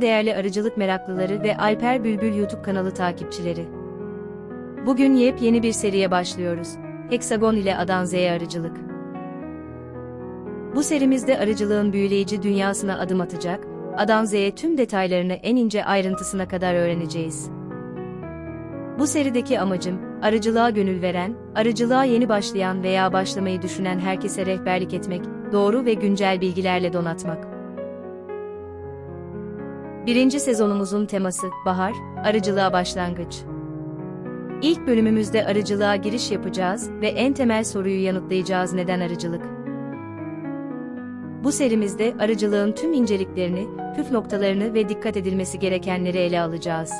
Değerli arıcılık meraklıları ve Alper Bülbül YouTube kanalı takipçileri. Bugün yepyeni bir seriye başlıyoruz. Heksagon ile Adan Z'ye arıcılık. Bu serimizde arıcılığın büyüleyici dünyasına adım atacak, Adan Z'ye tüm detaylarını en ince ayrıntısına kadar öğreneceğiz. Bu serideki amacım, arıcılığa gönül veren, arıcılığa yeni başlayan veya başlamayı düşünen herkese rehberlik etmek, doğru ve güncel bilgilerle donatmak. Birinci sezonumuzun teması, Bahar, Arıcılığa Başlangıç. İlk bölümümüzde arıcılığa giriş yapacağız ve en temel soruyu yanıtlayacağız neden arıcılık? Bu serimizde arıcılığın tüm inceliklerini, püf noktalarını ve dikkat edilmesi gerekenleri ele alacağız.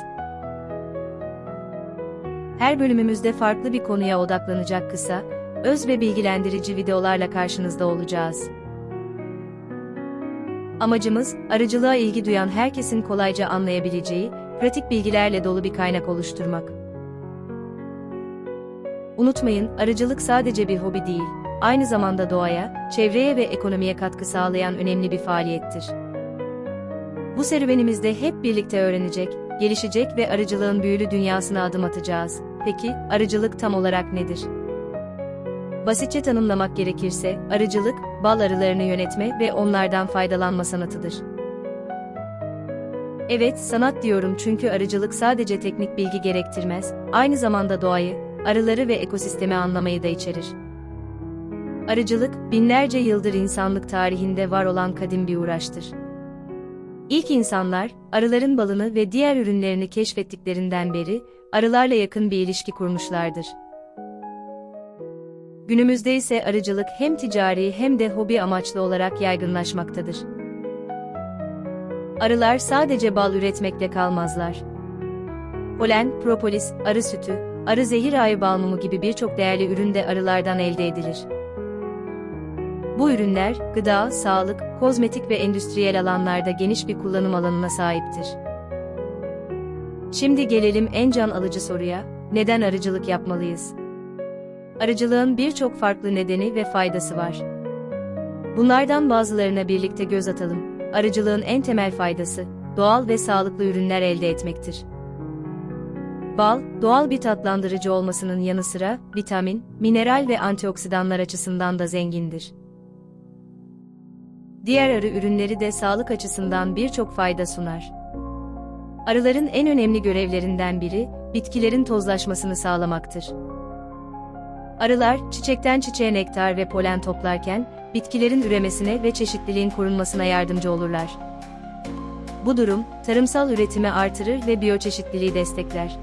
Her bölümümüzde farklı bir konuya odaklanacak kısa, öz ve bilgilendirici videolarla karşınızda olacağız. Amacımız, arıcılığa ilgi duyan herkesin kolayca anlayabileceği, pratik bilgilerle dolu bir kaynak oluşturmak. Unutmayın, arıcılık sadece bir hobi değil, aynı zamanda doğaya, çevreye ve ekonomiye katkı sağlayan önemli bir faaliyettir. Bu serüvenimizde hep birlikte öğrenecek, gelişecek ve arıcılığın büyülü dünyasına adım atacağız. Peki, arıcılık tam olarak nedir? Basitçe tanımlamak gerekirse, arıcılık, bal arılarını yönetme ve onlardan faydalanma sanatıdır. Evet, sanat diyorum çünkü arıcılık sadece teknik bilgi gerektirmez, aynı zamanda doğayı, arıları ve ekosistemi anlamayı da içerir. Arıcılık, binlerce yıldır insanlık tarihinde var olan kadim bir uğraştır. İlk insanlar, arıların balını ve diğer ürünlerini keşfettiklerinden beri, arılarla yakın bir ilişki kurmuşlardır. Günümüzde ise arıcılık hem ticari hem de hobi amaçlı olarak yaygınlaşmaktadır. Arılar sadece bal üretmekle kalmazlar. Polen, propolis, arı sütü, arı zehir ağacı balmumu gibi birçok değerli ürün de arılardan elde edilir. Bu ürünler, gıda, sağlık, kozmetik ve endüstriyel alanlarda geniş bir kullanım alanına sahiptir. Şimdi gelelim en can alıcı soruya, neden arıcılık yapmalıyız? Arıcılığın birçok farklı nedeni ve faydası var. Bunlardan bazılarına birlikte göz atalım. Arıcılığın en temel faydası, doğal ve sağlıklı ürünler elde etmektir. Bal, doğal bir tatlandırıcı olmasının yanı sıra, vitamin, mineral ve antioksidanlar açısından da zengindir. Diğer arı ürünleri de sağlık açısından birçok fayda sunar. Arıların en önemli görevlerinden biri, bitkilerin tozlaşmasını sağlamaktır. Arılar, çiçekten çiçeğe nektar ve polen toplarken, bitkilerin üremesine ve çeşitliliğin korunmasına yardımcı olurlar. Bu durum, tarımsal üretimi artırır ve biyoçeşitliliği destekler.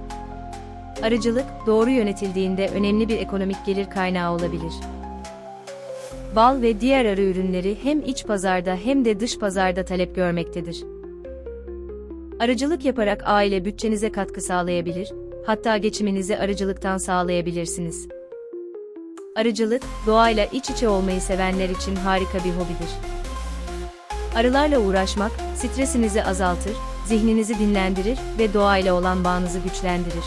Arıcılık, doğru yönetildiğinde önemli bir ekonomik gelir kaynağı olabilir. Bal ve diğer arı ürünleri hem iç pazarda hem de dış pazarda talep görmektedir. Arıcılık yaparak aile bütçenize katkı sağlayabilir, hatta geçiminizi arıcılıktan sağlayabilirsiniz. Arıcılık, doğayla iç içe olmayı sevenler için harika bir hobidir. Arılarla uğraşmak, stresinizi azaltır, zihninizi dinlendirir ve doğayla olan bağınızı güçlendirir.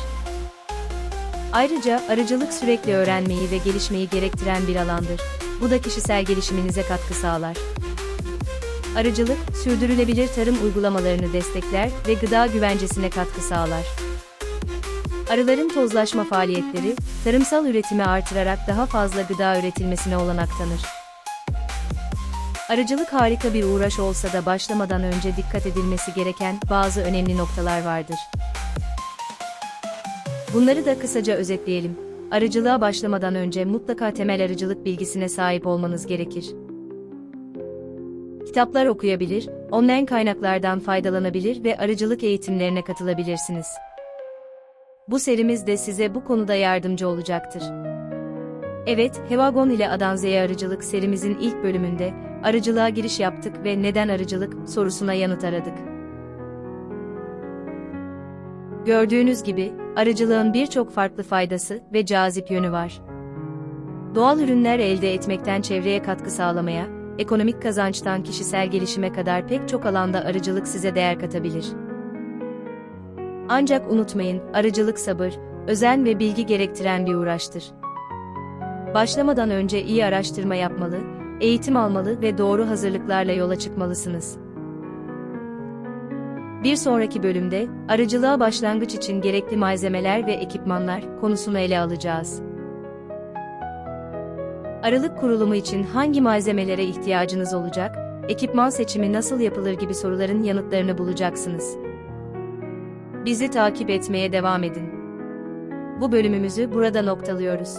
Ayrıca arıcılık sürekli öğrenmeyi ve gelişmeyi gerektiren bir alandır. Bu da kişisel gelişiminize katkı sağlar. Arıcılık, sürdürülebilir tarım uygulamalarını destekler ve gıda güvencesine katkı sağlar. Arıların tozlaşma faaliyetleri, tarımsal üretimi artırarak daha fazla gıda üretilmesine olanak tanır. Arıcılık harika bir uğraş olsa da başlamadan önce dikkat edilmesi gereken bazı önemli noktalar vardır. Bunları da kısaca özetleyelim. Arıcılığa başlamadan önce mutlaka temel arıcılık bilgisine sahip olmanız gerekir. Kitaplar okuyabilir, online kaynaklardan faydalanabilir ve arıcılık eğitimlerine katılabilirsiniz. Bu serimiz de size bu konuda yardımcı olacaktır. Evet, Hevagon ile Adanze'ye arıcılık serimizin ilk bölümünde, arıcılığa giriş yaptık ve neden arıcılık sorusuna yanıt aradık. Gördüğünüz gibi, arıcılığın birçok farklı faydası ve cazip yönü var. Doğal ürünler elde etmekten çevreye katkı sağlamaya, ekonomik kazançtan kişisel gelişime kadar pek çok alanda arıcılık size değer katabilir. Ancak unutmayın, arıcılık sabır, özen ve bilgi gerektiren bir uğraştır. Başlamadan önce iyi araştırma yapmalı, eğitim almalı ve doğru hazırlıklarla yola çıkmalısınız. Bir sonraki bölümde, arıcılığa başlangıç için gerekli malzemeler ve ekipmanlar konusunu ele alacağız. Aralık kurulumu için hangi malzemelere ihtiyacınız olacak, ekipman seçimi nasıl yapılır gibi soruların yanıtlarını bulacaksınız. Bizi takip etmeye devam edin. Bu bölümümüzü burada noktalıyoruz.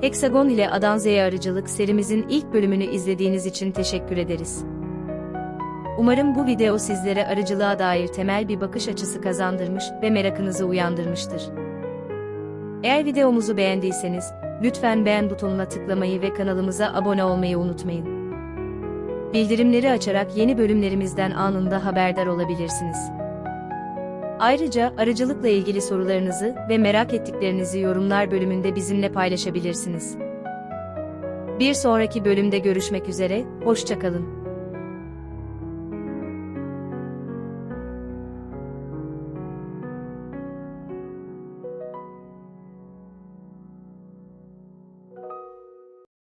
Heksagon ile Adan Z'ye arıcılık serimizin ilk bölümünü izlediğiniz için teşekkür ederiz. Umarım bu video sizlere arıcılığa dair temel bir bakış açısı kazandırmış ve merakınızı uyandırmıştır. Eğer videomuzu beğendiyseniz, lütfen beğen butonuna tıklamayı ve kanalımıza abone olmayı unutmayın. Bildirimleri açarak yeni bölümlerimizden anında haberdar olabilirsiniz. Ayrıca arıcılıkla ilgili sorularınızı ve merak ettiklerinizi yorumlar bölümünde bizimle paylaşabilirsiniz. Bir sonraki bölümde görüşmek üzere, hoşçakalın.